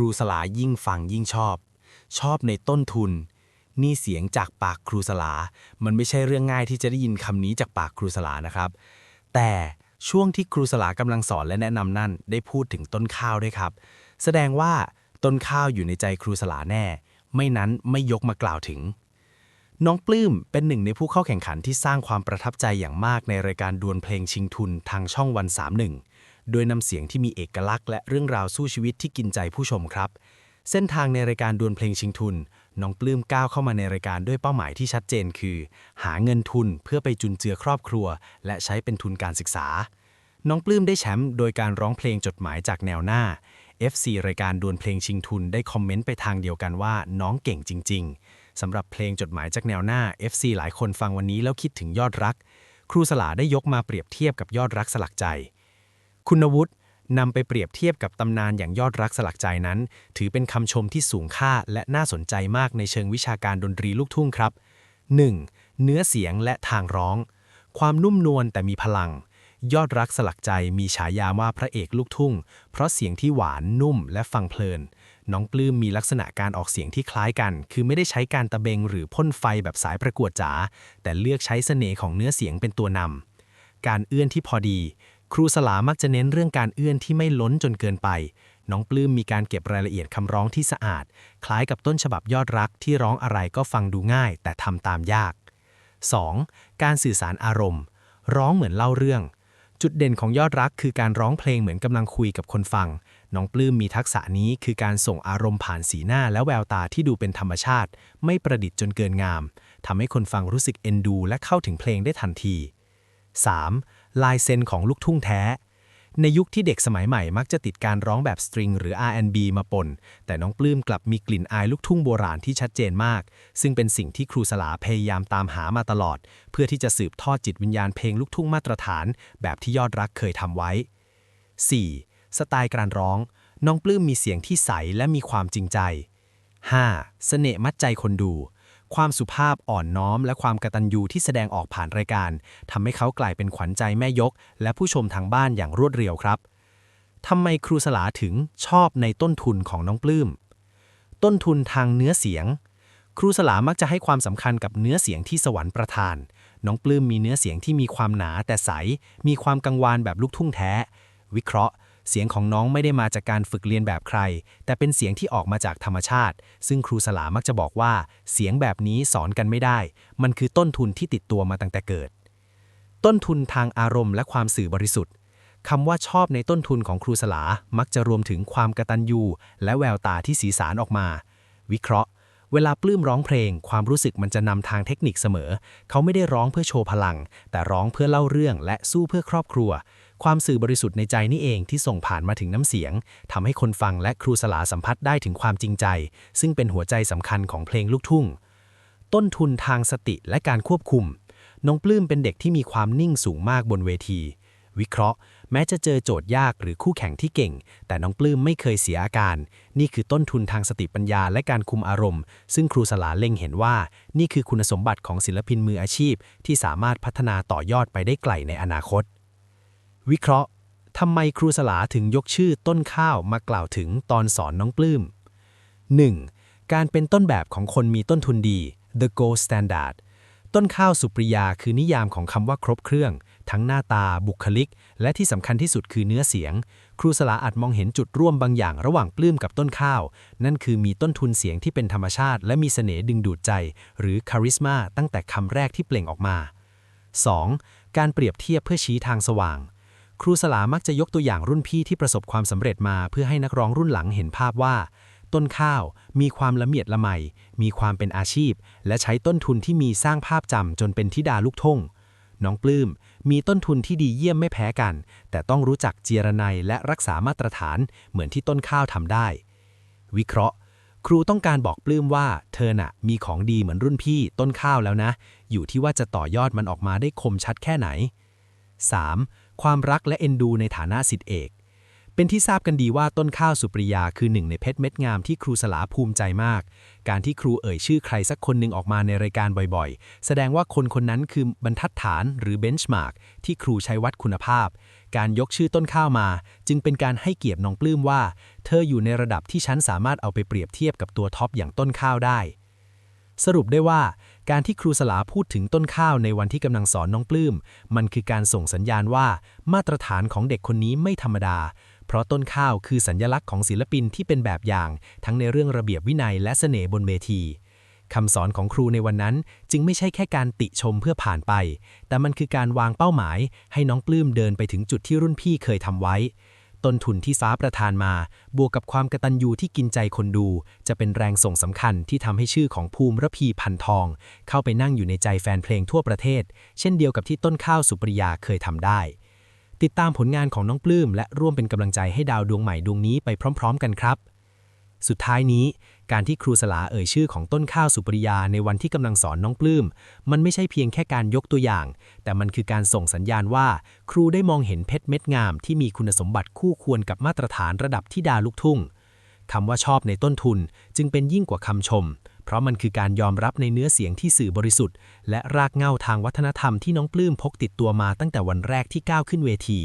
รูสลายิ่งฟังยิ่งชอบ ชอบในต้นทุน นี่เสียงจากปากครูสลา มันไม่ใช่เรื่องง่ายที่จะได้ยินคำนี้จากปากครูสลานะครับ แต่ช่วงที่ครูสลากำลังสอนและแนะนำนั่นได้พูดถึงต้นข้าวด้วยครับ แสดงว่าต้นข้าวอยู่ในใจครูสลาแน่ ไม่นั้นไม่ยกมากล่าวถึง น้องปลื้มเป็นหนึ่งในผู้เข้าแข่งขันที่สร้างความประทับใจอย่างมากในรายการดวลเพลงชิงทุนทางช่องวัน 31 โดยนำเสียงที่มีเอกลักษณ์และเรื่องราวสู้ชีวิตที่กินใจผู้ชมครับ เส้นทางในรายการดวลเพลงชิงทุน น้องปลื้มก้าวเข้ามาในรายการด้วยเป้าหมายที่ชัดเจนคือ หาเงินทุนเพื่อไปจุนเจือครอบครัว และใช้เป็นทุนการศึกษา น้องปลื้มได้แชมป์โดยการร้องเพลงจดหมายจากแนวหน้า FC รายการดวลเพลงชิงทุนได้คอมเมนต์ไปทางเดียวกันว่าน้องเก่งจริง ๆสำหรับเพลงจดหมายจากแนวหน้า FC หลายคนฟังวันนี้แล้วคิดถึงยอดรัก ครูสลาได้ยกมาเปรียบเทียบกับยอดรักสลักใจ คุณวุฒินำไปเปรียบเทียบกับตำนานอย่างยอดรักสลักใจนั้น ถือเป็นคำชมที่สูงค่าและน่าสนใจมากในเชิงวิชาการดนตรีลูกทุ่งครับ 1. เนื้อเสียงและทางร้อง ความนุ่มนวลแต่มีพลัง ยอดรักสลักใจมีฉายาว่าพระเอกลูกทุ่ง เพราะเสียงที่หวานนุ่มและฟังเพลิน น้องปลื้มมีลักษณะการออกเสียงที่คล้ายกัน คือไม่ได้ใช้การตะเบงหรือพ่นไฟแบบสายประกวดจ๋าแต่เลือกใช้เสน่ห์ของเนื้อเสียงเป็นตัวนำการเอื้อนที่พอดี ครูสลามักจะเน้นเรื่องการเอื้อนที่ไม่ล้นจนเกินไป น้องปลื้มมีการเก็บรายละเอียดคำร้องที่สะอาด คล้ายกับต้นฉบับยอดรักที่ร้องอะไรก็ฟังดูง่าย แต่ทำตามยาก 2. การสื่อสารอารมณ์ ร้องเหมือนเล่าเรื่อง จุดเด่นของยอดรักคือการร้องเพลงเหมือนกำลังคุยกับคนฟัง น้องปลื้มมีทักษะนี้คือการส่งอารมณ์ผ่านสีหน้าและแววตาที่ดูเป็นธรรมชาติ ไม่ประดิษฐ์จนเกินงามทำให้คนฟังรู้สึกเอ็นดู และเข้าถึงเพลงได้ทันที 3. ลายเซ็นของลูกทุ่งแท้ ในยุคที่เด็กสมัยใหม่มักจะติดการร้องแบบสตริงหรือ R&B มาปน แต่น้องปลื้มกลับมีกลิ่นอายลูกทุ่งโบราณที่ชัดเจนมาก ซึ่งเป็นสิ่งที่ครูสลาพยายามตามหามาตลอด เพื่อที่จะสืบทอดจิตวิญญาณเพลงลูกทุ่งมาตรฐาน แบบที่ยอดรักเคยทำไว้ 4. สไตล์การร้อง น้องปลื้มมีเสียงที่ใสและมีความจริงใจ 5. เสน่ห์มัดใจคนดู ความสุภาพอ่อนน้อม และความกตัญญูที่แสดงออกผ่านรายการทำให้เขากลายเป็นขวัญใจแม่ยก และผู้ชมทางบ้านอย่างรวดเร็วครับทำไมครูสลาถึงชอบในต้นทุนของน้องปลื้มต้นทุนทางเนื้อเสียง ครูสลามักจะให้ความสำคัญกับเนื้อเสียงที่สวรรค์ประทาน น้องปลื้มมีเนื้อเสียงที่มีความหนาแต่ใส มีความกังวานแบบลูกทุ่งแท้ วิเคราะห์ เสียงของน้องไม่ได้มาจากการฝึกเรียนแบบใคร แต่เป็นเสียงที่ออกมาจากธรรมชาติ ซึ่งครูสลามักจะบอกว่า เสียงแบบนี้สอนกันไม่ได้ มันคือต้นทุนที่ติดตัวมาตั้งแต่เกิด ต้นทุนทางอารมณ์และความสื่อบริสุทธิ์คำว่าชอบในต้นทุนของครูสลา มักจะรวมถึงความกระตัญญูและแววตาที่สีสารออกมา วิเคราะห์ เวลาปลื้มร้องเพลง ความรู้สึกมันจะนำทางเทคนิคเสมอ เขาไม่ได้ร้องเพื่อโชว์พลัง แต่ร้องเพื่อเล่าเรื่องและสู้เพื่อครอบครัว ความสื่อบริสุทธิ์ในใจนี่เองที่ส่งผ่านมาถึงน้ำเสียงทำให้คนฟังและครูสลาสัมผัสได้ถึงความจริงใจ ซึ่งเป็นหัวใจสำคัญของเพลงลูกทุ่ง ต้นทุนทางสติและการควบคุม น้องปลื้มเป็นเด็กที่มีความนิ่งสูงมากบนเวที วิเคราะห์ แม้จะเจอโจทย์ยากหรือคู่แข่งที่เก่ง แต่น้องปลื้มไม่เคยเสียอาการ นี่คือต้นทุนทางสติปัญญาและการคุมอารมณ์ ซึ่งครูสลาเล็งเห็นว่า นี่คือคุณสมบัติของศิลปินมืออาชีพ ที่สามารถพัฒนาต่อยอดไปได้ไกลในอนาคต วิเคราะห์ทำไมครูสลาถึงยกชื่อต้นข้าวมากล่าวถึงตอนสอนน้องปลื้ม 1. การเป็นต้นแบบของคนมีต้นทุนดี the gold standard ต้นข้าวสุปริยาคือนิยามของคำว่าครบเครื่อง ทั้งหน้าตาบุคลิก และที่สำคัญที่สุดคือเนื้อเสียง ครูสลาอาจมองเห็นจุดร่วมบางอย่างระหว่างปลื้มกับต้นข้าว นั่นคือมีต้นทุนเสียงที่เป็นธรรมชาติ และมีเสน่ห์ดึงดูดใจ หรือคาริสมาตั้งแต่คำแรกที่เปล่งออกมา 2. การเปรียบเทียบเพื่อชี้ทางสว่าง ครูสลามักจะยกตัวอย่างรุ่นพี่ที่ประสบความสำเร็จมาเพื่อให้นักร้องรุ่นหลังเห็นภาพว่า ต้นข้าวมีความละเมียดละไม มีความเป็นอาชีพ และใช้ต้นทุนที่มีสร้างภาพจำจนเป็นทิดาลูกทุ่งน้องปลื้มมีต้นทุนที่ดีเยี่ยมไม่แพ้กัน แต่ต้องรู้จักเจียรนัยและรักษามาตรฐานเหมือนที่ต้นข้าวทำได้ วิเคราะห์ ครูต้องการบอกปลื้มว่า เธอน่ะ มีของดีเหมือนรุ่นพี่ต้นข้าวแล้วนะ อยู่ที่ว่าจะต่อยอดมันออกมาได้คมชัดแค่ไหน 3. ความรักและเอ็นดูในฐานะสิทธิเอก เป็นที่ทราบกันดีว่าต้นข้าวสุปริยาคือหนึ่งในเพชรเม็ดงามที่ครูสลาภูมิใจมาก การที่ครูเอ่ยชื่อใครสักคนหนึ่งออกมาในรายการบ่อยๆ แสดงว่าคนคนนั้นคือบรรทัดฐานหรือเบนช์มาร์กที่ครูใช้วัดคุณภาพ การยกชื่อต้นข้าวมา จึงเป็นการให้เกียรติน้องปลื้มว่า เธออยู่ในระดับที่ฉันสามารถเอาไปเปรียบเทียบกับตัวท็อปอย่างต้นข้าวได้ สรุปได้ว่า การที่ครูสลาพูดถึงต้นข้าวในวันที่กำลังสอนน้องปลื้ม มันคือการส่งสัญญาณว่ามาตรฐานของเด็กคนนี้ไม่ธรรมดา เพราะต้นข้าวคือสัญญลักษณ์ของศิลปินที่เป็นแบบอย่าง ทั้งในเรื่องระเบียบวินัยและเสน่ห์บนเวทีคำสอนของครูในวันนั้นจึงไม่ใช่แค่การติชมเพื่อผ่านไป แต่มันคือการวางเป้าหมาย ให้น้องปลื้มเดินไปถึงจุดที่รุ่นพี่เคยทำไว้ ต้นทุนที่ฟ้าประทานมา บวกกับความกระตันยูที่กินใจคนดู จะเป็นแรงส่งสำคัญที่ทำให้ชื่อของภูมิระพีพันทอง เข้าไปนั่งอยู่ในใจแฟนเพลงทั่วประเทศ เช่นเดียวกับที่ต้นข้าวสุปริยาเคยทำได้ ติดตามผลงานของน้องปลื้มและร่วมเป็นกำลังใจให้ดาวดวงใหม่ดวงนี้ไปพร้อม ๆ กันครับ สุดท้ายนี้ การที่ครูสลาเอ่ยชื่อของต้นข้าวสุปริยาในวันที่กำลังสอนน้องปลื้ม มันไม่ใช่เพียงแค่การยกตัวอย่าง แต่มันคือการส่งสัญญาณว่า ครูได้มองเห็นเพชรเม็ดงามที่มีคุณสมบัติคู่ควรกับมาตรฐานระดับที่ดาลูกทุ่งคำว่าชอบในต้นทุนจึงเป็นยิ่งกว่าคำชม เพราะมันคือการยอมรับในเนื้อเสียงที่สื่อบริสุทธิ์ และรากเหง้าทางวัฒนธรรมที่น้องปลื้มพกติดตัวมาตั้งแต่วันแรกที่ก้าวขึ้นเวที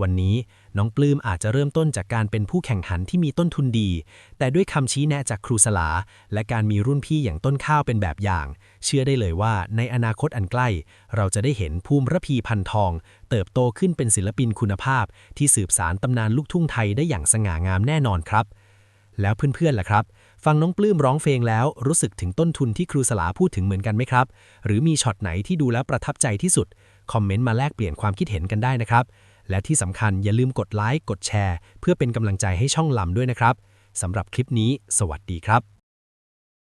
วันนี้ น้องปลื้มอาจจะเริ่มต้นจากการเป็นผู้แข่งขันที่มีต้นทุนดี แต่ด้วยคำชี้แนะจากครูสลา และการมีรุ่นพี่อย่างต้นข้าวเป็นแบบอย่าง เชื่อได้เลยว่าในอนาคตอันใกล้ เราจะได้เห็นภูมิระพีพันทอง เติบโตขึ้นเป็นศิลปินคุณภาพ ที่สืบสารตำนานลูกทุ่งไทยได้อย่างสง่างามแน่นอนครับ แล้วเพื่อนๆล่ะครับฟังน้องปลื้มร้องเพลงแล้วรู้สึกถึงต้นทุนที่ครูสลาพูดถึงเหมือนกันไหมครับ หรือมีช็อตไหนที่ดูแล้วประทับใจที่สุด คอมเมนต์มาแลกเปลี่ยนความคิดเห็นกันได้นะครับ และที่สำคัญอย่าลืมกดไลค์กดแชร์ เพื่อเป็นกำลังใจให้ช่องลำด้วยนะครับสำหรับคลิปนี้ สวัสดีครับ